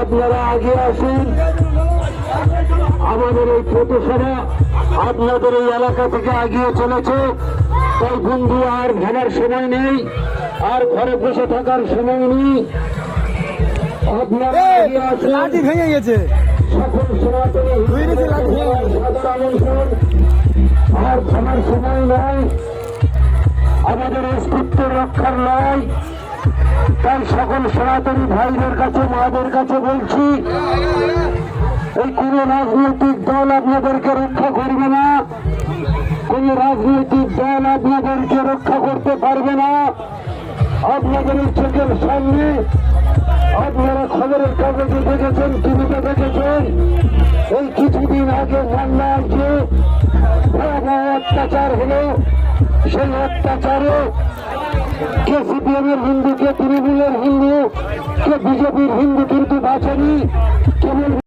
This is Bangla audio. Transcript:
আপনারা আগে আসুন। আমাদের এই প্রতিসভা আপনাদের এই এলাকা থেকে আগিয়ে চলেছে। তাই বন্ধু আর ভাবার সময় নেই আর ঘরে বসে থাকার সময় নেই। আপনারা ভেঙে গেছে। সকল আর থামার সময় নয় আমাদের অস্তিত্ব রক্ষার নয়। তাই সকল সনাতনী ভাইদের কাছে, মাদের কাছে বলছি, এই কোন রাজনৈতিক দল আপনাদেরকে রক্ষা করবে না। কোন রাজনৈতিক দল আপনাদেরকে রক্ষা করতে পারবে না। আপনাদের চোখের সামনে আপনারা খবরের কাগজে দেখেছেন, টিভিতে দেখেছেন, এই কিছুদিন আগে মান্নার যে অত্যাচার হলো, সেই অত্যাচারে কে সিপিএম এর হিন্দু কে তৃণমূলের হিন্দু কে বিজেপির হিন্দু কিন্তু বাঁচেনি কেবল